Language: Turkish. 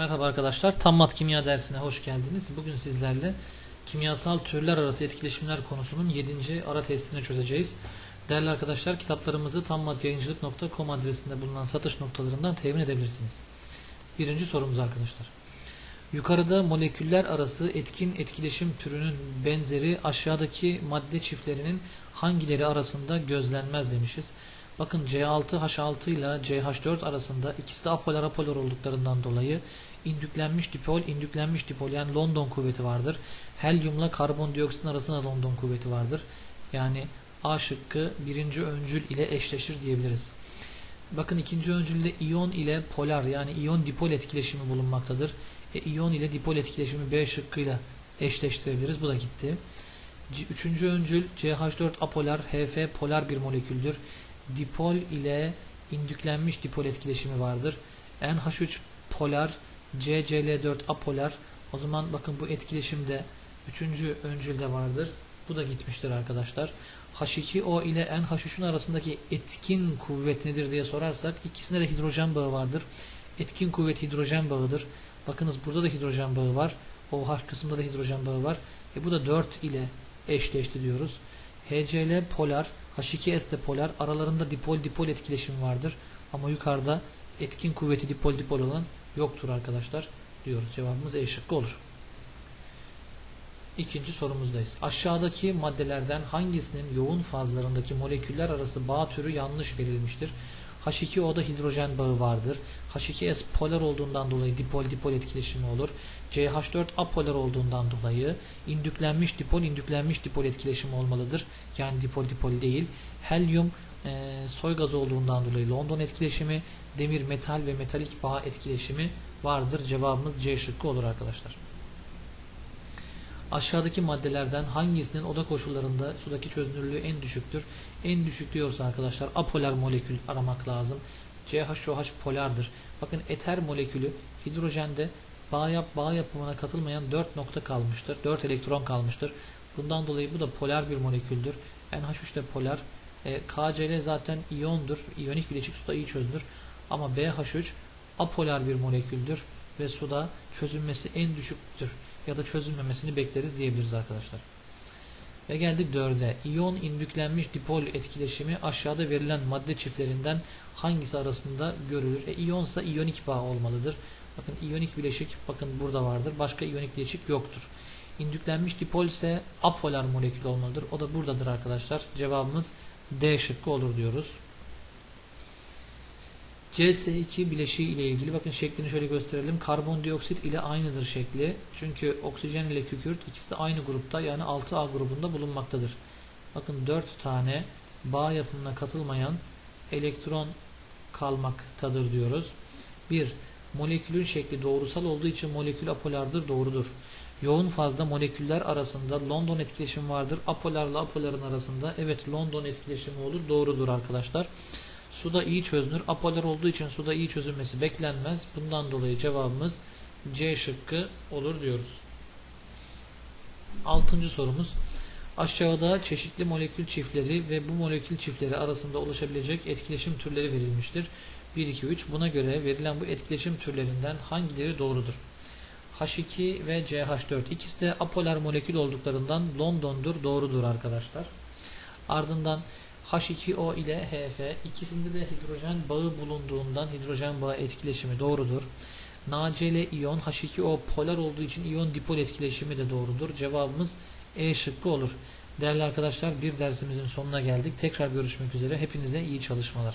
Merhaba arkadaşlar. Tammat Kimya dersine hoş geldiniz. Bugün sizlerle kimyasal türler arası etkileşimler konusunun 7. ara testini çözeceğiz. Değerli arkadaşlar kitaplarımızı tammatyayıncılık.com adresinde bulunan satış noktalarından temin edebilirsiniz. Birinci sorumuz arkadaşlar. Yukarıda moleküller arası etkin etkileşim türünün benzeri aşağıdaki madde çiftlerinin hangileri arasında gözlenmez demişiz. Bakın C6H6 ile CH4 arasında ikisi de apolar apolar olduklarından dolayı indüklenmiş dipol, indüklenmiş dipol yani London kuvveti vardır. Helyumla karbondioksit arasında London kuvveti vardır. Yani A şıkkı birinci öncül ile eşleşir diyebiliriz. Bakın ikinci öncülde iyon ile polar yani iyon dipol etkileşimi bulunmaktadır. E, iyon ile dipol etkileşimi B şıkkıyla eşleştirebiliriz. Bu da gitti. Üçüncü öncül CH4 apolar, HF polar bir moleküldür. Dipol ile indüklenmiş dipol etkileşimi vardır. NH3 polar, CCl4 apolar. O zaman bakın bu etkileşimde üçüncü öncülde vardır. Bu da gitmiştir arkadaşlar. H2O ile NH3'ün arasındaki etkin kuvvet nedir diye sorarsak ikisinde de hidrojen bağı vardır. Etkin kuvvet hidrojen bağıdır. Bakınız burada da hidrojen bağı var. OH kısmında da hidrojen bağı var. E bu da 4 ile eşleşti diyoruz. HCl polar, H2S de polar. Aralarında dipol-dipol etkileşimi vardır. Ama yukarıda etkin kuvveti dipol-dipol olan yoktur arkadaşlar diyoruz. Cevabımız E şıkkı olur. İkinci sorumuzdayız. Aşağıdaki maddelerden hangisinin yoğun fazlarındaki moleküller arası bağ türü yanlış verilmiştir? H2O'da hidrojen bağı vardır. H2S polar olduğundan dolayı dipol-dipol etkileşimi olur. CH4 apolar olduğundan dolayı indüklenmiş dipol indüklenmiş dipol etkileşimi olmalıdır. Yani dipol-dipol değil. Helyum e, soy gazı olduğundan dolayı London etkileşimi, demir metal ve metalik bağ etkileşimi vardır. Cevabımız C şıkkı olur arkadaşlar. Aşağıdaki maddelerden hangisinin oda koşullarında sudaki çözünürlüğü en düşüktür? En düşük diyorsa arkadaşlar apolar molekül aramak lazım. CHOH polardır. Bakın eter molekülü hidrojende bağ, yap, bağ yapımına katılmayan 4 nokta kalmıştır. 4 elektron kalmıştır. Bundan dolayı bu da polar bir moleküldür. NH3 de polar. E, KCl zaten iyondur. İyonik bileşik suda iyi çözünür. Ama BH3 apolar bir moleküldür ve suda çözünmesi en düşüktür ya da çözülmemesini bekleriz diyebiliriz arkadaşlar. Ve geldik dörde. İyon indüklenmiş dipol etkileşimi aşağıda verilen madde çiftlerinden hangisi arasında görülür? E, iyonsa iyonik bağ olmalıdır. Bakın iyonik bileşik bakın burada vardır. Başka iyonik bileşik yoktur. İndüklenmiş dipol ise apolar molekül olmalıdır. O da buradadır arkadaşlar. Cevabımız D şıkkı olur diyoruz. CS2 bileşiği ile ilgili bakın şeklini şöyle gösterelim. Karbondioksit ile aynıdır şekli. Çünkü oksijen ile kükürt ikisi de aynı grupta yani 6A grubunda bulunmaktadır. Bakın 4 tane bağ yapımına katılmayan elektron kalmaktadır diyoruz. 1. Molekülün şekli doğrusal olduğu için molekül apolardır doğrudur. Yoğun fazda moleküller arasında London etkileşimi vardır. Apolarla apoların arasında evet London etkileşimi olur. Doğrudur arkadaşlar. Suda iyi çözünür. Apolar olduğu için suda iyi çözülmesi beklenmez. Bundan dolayı cevabımız C şıkkı olur diyoruz. Altıncı sorumuz. Aşağıda çeşitli molekül çiftleri ve bu molekül çiftleri arasında oluşabilecek etkileşim türleri verilmiştir. 1, 2, 3. Buna göre verilen bu etkileşim türlerinden hangileri doğrudur? H2 ve CH4 ikisi de apolar molekül olduklarından London'dur, doğrudur arkadaşlar. Ardından H2O ile HF ikisinde de hidrojen bağı bulunduğundan hidrojen bağı etkileşimi doğrudur. NaCl iyon H2O polar olduğu için iyon dipol etkileşimi de doğrudur. Cevabımız E şıkkı olur. Değerli arkadaşlar bir dersimizin sonuna geldik. Tekrar görüşmek üzere. Hepinize iyi çalışmalar.